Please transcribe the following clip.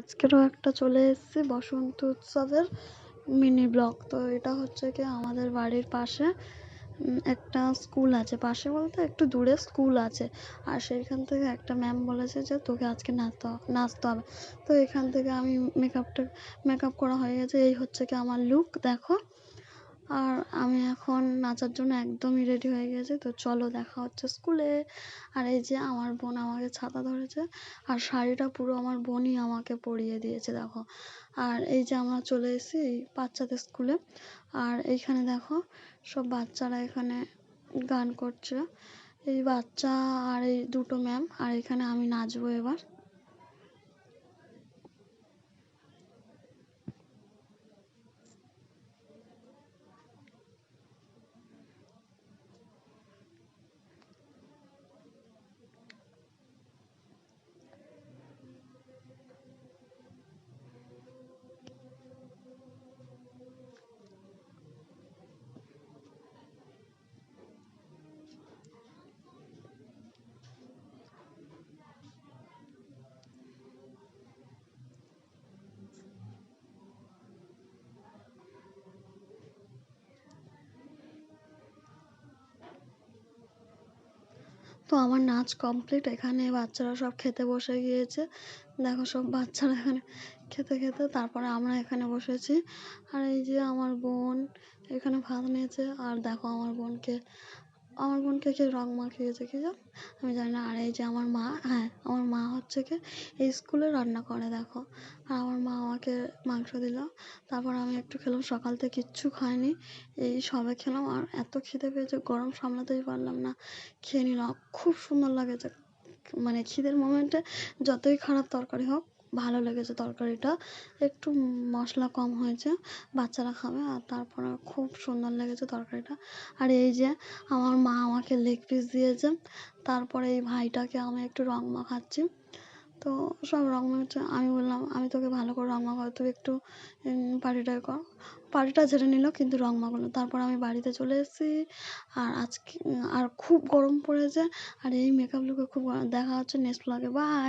আজকেরও একটা চলে এসেছি বসন্ত উৎসবের মিনি ব্লগ। তো এটা হচ্ছে কি আমাদের বাড়ির পাশে একটা স্কুল আছে। পাশে বলতে একটু দূরে স্কুল আছে। আর সেইখান থেকে একটা ম্যাম বলেছে যে, তোকে আজকে নাচতে নাচতে হবে। তো এখান থেকে আমি মেকআপটা মেকআপ করা হয়ে গেছে। এই হচ্ছে কি আমার লুক দেখো। আর আমি এখন নাচার জন্য একদমই রেডি হয়ে গেছি। তো চলো দেখা হচ্ছে স্কুলে। আর এই যে আমার বোন আমাকে ছাতা ধরেছে আর শাড়িটা পুরো আমার বোনই আমাকে পরিয়ে দিয়েছে, দেখো। আর এই যে আমরা চলে এসেছি এই বাচ্চাদের স্কুলে। আর এইখানে দেখো সব বাচ্চারা এখানে গান করছে। এই বাচ্চা আর এই দুটো ম্যাম আর এখানে আমি নাচবো এবার। তো আমার নাচ কমপ্লিট এখানে বাচ্চারা সব খেতে বসে গিয়েছে। দেখো সব বাচ্চারা এখানে খেতে খেতে, তারপরে আমরা এখানে বসেছি। আর এই যে আমার বোন এখানে ভাত নিয়েছে, আর দেখো আমার বোনকে আমার বোনকে কে রং মাখিয়েছে, কি জান? আমি জানি না। আর এই যে আমার মা হ্যাঁ আমার হচ্ছে কি, এই স্কুলে রান্না করে দেখো। আর আমার মা আমাকে মাংস দিল, তারপর আমি একটু খেলাম, সকাল থেকে কিচ্ছু খাইনি। এই সবে খেলাম, আর এত খিদে পেয়েছে, গরম সামলাতেই পারলাম না। খেয়ে নিলাম, খুব সুন্দর লাগেছে মানে খিদের মোমেন্টে যতই খারাপ তরকারি হোক ভালো লেগেছে তরকারিটা। একটু মশলা কম হয়েছে, বাচ্চারা খাবে আর তারপরে খুব সুন্দর লেগেছে তরকারিটা। আর এই যে আমার মা আমাকে লেগ পিস দিয়েছে, তারপরে এই ভাইটাকে আমি একটু রং মাখাচ্ছি তো সব রং মাখাচ্ছে আমি বললাম, আমি তোকে ভালো করে রং মাখাবো তুই একটু পার্টিটা কর। পার্টিটা ঝেড়ে নিল, কিন্তু রং মাখালো তারপর আমি বাড়িতে চলে এসেছি, আর আজকে আর খুব গরম পড়েছে, আর এই মেকআপ লুকে খুব দেখা হচ্ছে নেক্সট ব্লগে বাই